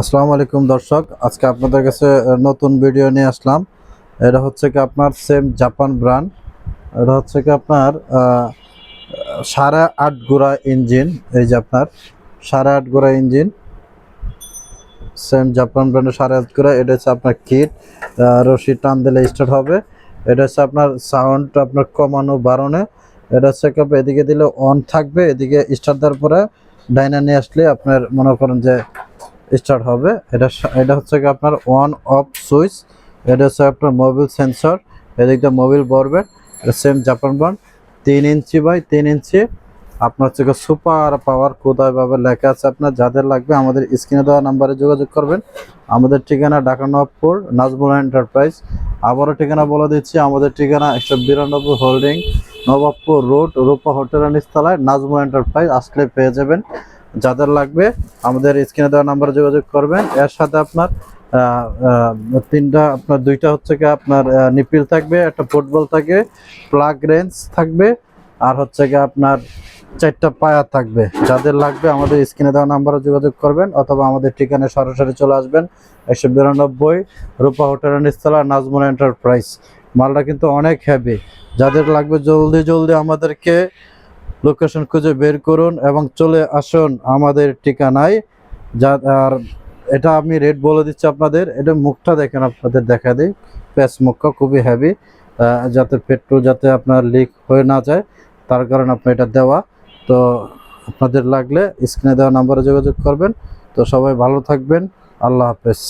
আসসালামু আলাইকুম দর্শক, আজকে আপনাদের কাছে নতুন ভিডিও নিয়ে আসলাম। এটা হচ্ছে কি আপনার সেম জাপান ব্র্যান্ড এটা হচ্ছে কি আপনার সাড়ে আট গোড়া ইঞ্জিন এই যে আপনার সাড়ে আট গোড়া ইঞ্জিন সেম জাপান ব্র্যান্ডের সাড়ে আট গোড়া, এটা হচ্ছে আপনার কিট রশি টান দিলে স্টার্ট হবে। এটা হচ্ছে আপনার সাউন্ড আপনার কমানো, বাড়ানো, এটা হচ্ছে এদিকে দিলে অন থাকবে, এদিকে স্টার্ট দেওয়ার পরে ডাইনা নিয়ে আসলে আপনার মনে করেন যে স্টার্ট হবে। এটা এটা হচ্ছে কি আপনার অন অফ সুইচ এটা হচ্ছে আপনার মোবিল সেন্সর এদিকটা মোবিল বরবেট এটা সেম জাপান বন্ড তিন ইঞ্চি বাই তিন ইঞ্চি। আপনার হচ্ছে সুপার পাওয়ার কোথায় ভাবে লেখা আছে আপনার, যাদের লাগবে আমাদের স্ক্রিনে দেওয়া নাম্বারে যোগাযোগ করবেন। আমাদের ঠিকানা ঢাকা নবপুর, নাজমুল এন্টারপ্রাইজ আবারও ঠিকানা বলে দিচ্ছি, আমাদের ঠিকানা একশো বিরানব্বই holding Nawabpur road Rupa hotel নিচতলায়, নাজমুল এন্টারপ্রাইজ আসলে পেয়ে যাবেন। যাদের লাগবে আমাদের স্ক্রিনে দেওয়া নাম্বারে যোগাযোগ করবেন। এর সাথে আপনার তিনটা, আপনার দুইটা হচ্ছে কি আপনার নিপিল থাকবে, একটা ফুটবল থাকবে প্লাগ রেঞ্জ থাকবে, আর হচ্ছে কি আপনার চারটা পায়া থাকবে। যাদের লাগবে আমাদের স্ক্রিনে দেওয়া নাম্বারে যোগাযোগ করবেন, অথবা আমাদের ঠিকানায় সরাসরি চলে আসবেন, একশো বিরানব্বই রূপা হোটেল নিস্তলা নাজমুল এন্টারপ্রাইজ। মালটা কিন্তু অনেক হেভি যাদের লাগবে জলদি জলদি আমাদেরকে লোকেশন খুঁজে বের করুন এবং চলে আসুন আমাদের ঠিকানায়। যা, আর এটা আমি রেট বলে দিচ্ছি আপনাদের, এটা মুখটা দেখেন, আপনাদের দেখা দিই। প্যাস মুখটা খুবই হ্যাভি যাতে পেট্রোল যাতে আপনার লিক হয়ে না যায়, তার কারণে আপনার এটা দেওয়া। তো আপনাদের লাগলে স্ক্রিনে দেওয়া নাম্বারে যোগাযোগ করবেন। তো সবাই ভালো থাকবেন। আল্লাহ হাফেজ।